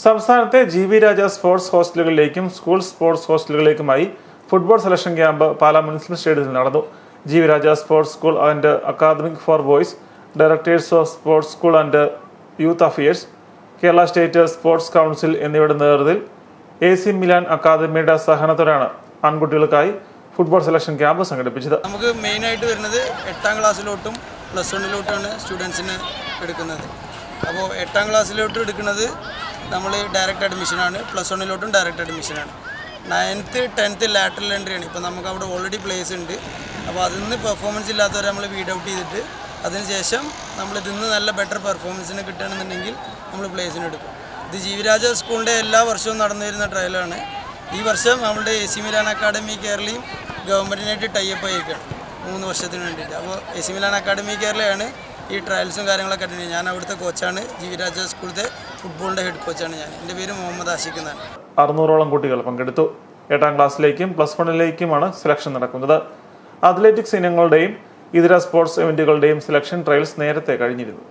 സംസ്ഥാനത്തെ G V Raja sports ഹോസ്റ്റലുകളിലേക്കും school sports ഹോസ്റ്റലുകളിലേക്കുമായി football selection camp Pala municipal സ്റ്റേഡിയത്തിൽ നടന്നു. G V Raja sports school and academic for boys directors of sports school and youth affairs Kerala state sports council എന്നിവയുടെ നേതൃത്വത്തിൽ A C Milan അക്കാദമിയുടെ സഹനത്തോടെയാണ് ആൺകുട്ടികൾക്കായി football selection camp സംഘടിപ്പിച്ചത്. നമുക്ക് main ആയിട്ട് വരുന്നത് എട്ടാം ക്ലാസ്സിലോട്ടും പ്ലസ് വണ്ണിലോട്ടാണ് സ്റ്റുഡൻസിന് എടുക്കുന്നത്. അപ്പോൾ എട്ടാം ക്ലാസ്സിലോട്ട് എടുക്കുന്നത് നമ്മൾ ഡയറക്റ്റ് അഡ്മിഷനാണ് പ്ലസ് വണ്ണിലോട്ടും ഡയറക്റ്റ് അഡ്മിഷനാണ് നയൻത്ത് ടെൻത്ത് ലാറ്ററൽ എൻട്രി ആണ്. ഇപ്പോൾ നമുക്ക് അവിടെ ഓൾറെഡി പ്ലേസ് ഉണ്ട്. അപ്പോൾ അതിൽ നിന്ന് പെർഫോമൻസ് ഇല്ലാത്തവരെ നമ്മൾ വീഡ് ഔട്ട് ചെയ്തിട്ട് അതിനുശേഷം നമ്മൾ ഇതിൽ നിന്ന് നല്ല ബെറ്റർ പെർഫോമൻസിന് കിട്ടുകയാണെന്നുണ്ടെങ്കിൽ നമ്മൾ പ്ലേസിന് എടുക്കും. ഇത് ജീവിരാജ സ്കൂളിന്റെ എല്ലാ വർഷവും നടന്നു വരുന്ന ട്രയലാണ് ഈ വർഷം നമ്മുടെ എ സി മിലാൻ അക്കാഡമി കേരളയും ഗവൺമെന്റിനായിട്ട് ടൈപ്പ് ആയിരിക്കണം മൂന്ന് വർഷത്തിന് വേണ്ടിയിട്ട്. അപ്പോൾ എ സി മിലാൻ അക്കാഡമി കേരളയാണ് ഈ ട്രയൽസും കാര്യങ്ങളൊക്കെ അറ്റൻഡ് ഞാൻ അവിടുത്തെ കോച്ചാണ് ജി വി രാജ സ്കൂളിലെ ഫുട്ബോളിന്റെ ഹെഡ് കോച്ചാണ് ഞാൻ. എന്റെ പേര് മുഹമ്മദ് ആഷിഖ് എന്നാണ്. അറുന്നൂറോളം കുട്ടികൾ പങ്കെടുത്തു. എട്ടാം ക്ലാസ്സിലേക്കും പ്ലസ് വണ്ണിലേക്കുമാണ് സെലക്ഷൻ നടക്കുന്നത്. അത്ലറ്റിക്സ് ഇനങ്ങളുടെയും ഇതര സ്പോർട്സ് ഇവന്റുകളുടെയും സെലക്ഷൻ ട്രയൽസ് നേരത്തെ കഴിഞ്ഞിരുന്നു.